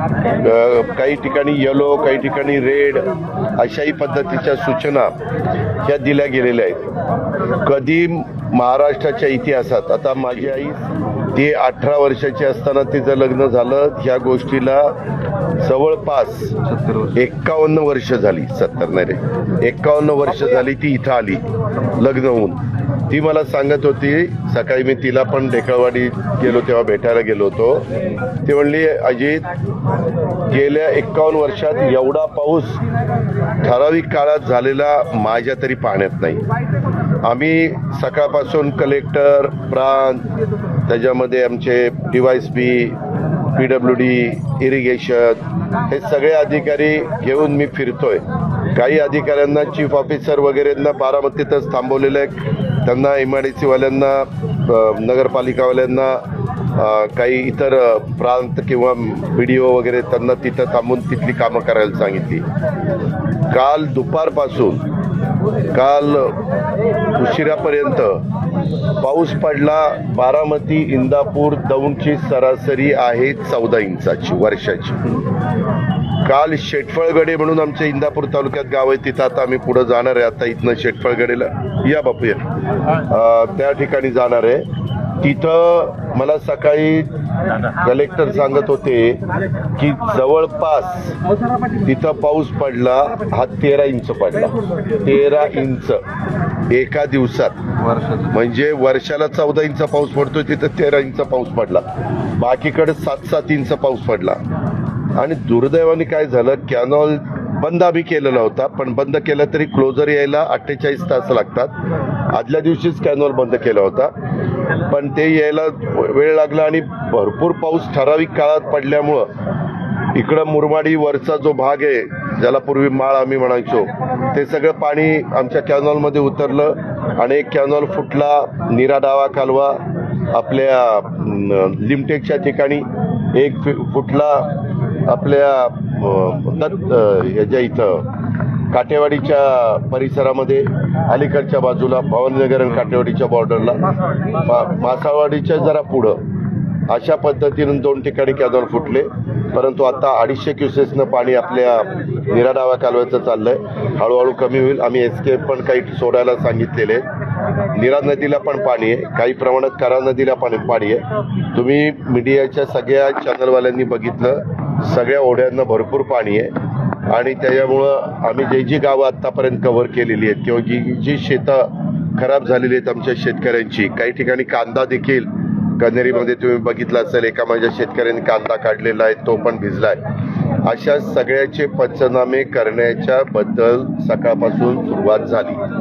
काही ठिकाणी येलो काही ठिकाणी रेड अशाही पद्धतीच्या सूचना ह्या दिल्या गेलेल्या आहेत. कधी महाराष्ट्राच्या इतिहासात. आता माझी आई ती अठरा वर्षाची असताना तिचं लग्न झालं. ह्या गोष्टीला जवळपास एक्कावन्न वर्ष झाली. सत्तर नाही रे. एक्कावन्न वर्ष झाली ती इथं आली लग्न होऊन. ती मला सांगत होती सकाळी मी तिला पण ढेकळवाडी गेलो तेव्हा भेटायला गेलो होतो. ती म्हणली अजित गेल्या एक्कावन्न वर्षात एवढा पाऊस ठराविक काळात झालेला माझ्या तरी पाहण्यात नाही. आम्ही सकाळपासून कलेक्टर प्रांत त्याच्यामध्ये आमचे D Y S B P W D irrigation हे सगळे अधिकारी घेऊन मी फिरतोय. काही अधिकाऱ्यांना चीफ ऑफिसर वगैरेंना बारामतीतच थांबवलेलं आहे त्यांना एम आय डी सीवाल्यांना नगरपालिकावाल्यांना काही इतर प्रांत किंवा बी वगैरे त्यांना तिथं थांबून तिथली कामं करायला सांगितली. काल दुपारपासून काल उशिरापर्यंत पाऊस पडला बारामती इंदापूर दौंडची सरासरी आहे चौदा इंचाची वर्षाची. काल शेटफळगडे म्हणून आमच्या इंदापूर तालुक्यात गाव आहे तिथं आता आम्ही पुढे जाणार आहे. आता इथनं शेटफळगडेला या बापू या त्या ठिकाणी जाणार आहे. तिथं मला सकाळी कलेक्टर सांगत होते की जवळपास तिथं पाऊस पडला हा तेरा इंच पडला. तेरा इंच एका दिवसात. म्हणजे वर्षाला चौदा इंच पाऊस पडतो तिथं तेरा इंच पाऊस पडला. बाकीकडे सात सात इंच पाऊस पडला. आणि दुर्दैवाने काय झालं कॅनॉल बंद आम्ही केलेला होता पण बंद केला तरी क्लोजर यायला अठ्ठेचाळीस तास लागतात. आदल्या दिवशीच कॅनॉल बंद केला होता. पण ते यायला वेळ लागला आणि भरपूर पाऊस ठराविक काळात पडल्यामुळं इकडं मुरमाडी वरचा जो भाग आहे ज्याला पूर्वी माळ आम्ही म्हणायचो ते सगळं पाणी आमच्या कॅनॉलमध्ये उतरलं आणि एक कॅनॉल फुटला निरा डावा कालवा आपल्या लिमटेकच्या ठिकाणी एक फि- फुटला आपल्या दत्त ह्याच्या इथं काटेवाडीच्या परिसरामध्ये अलीकडच्या बाजूला भवानीनगर आणि काटेवाडीच्या बॉर्डरला मा- मासाळवाडीच्या जरा पुढं अशा पद्धतीनं दोन ठिकाणी कॅनॉल फुटले. परंतु आता अडीचशे क्युसेसनं पाणी आपल्या निराडावा कालव्याचं चाललंय. हळूहळू कमी होईल. आम्ही एस के पण काही सोडायला सांगितलेले निरा नदीला पण पाणी आहे. काही प्रमाणात करा नदीला पण पाणी आहे. तुम्ही मीडियाच्या सगळ्या चॅनलवाल्यांनी बघितलं. सगळ्या ओढ्यांना भरपूर पाणी आहे. आणि त्याच्यामुळं आम्ही जे जी गावं आत्तापर्यंत कव्हर केलेली आहेत किंवा जी जी शेतं खराब झालेली आहेत आमच्या शेतकऱ्यांची काही ठिकाणी कांदा देखील कन्हेरीमध्ये तुम्ही बघितलं असेल एका माझ्या शेतकऱ्यांनी कांदा काढलेला आहे तो पण भिजलाय. अशा सगळ्याचे पंचनामे करण्याच्या बद्दल सकाळपासून सुरुवात झाली.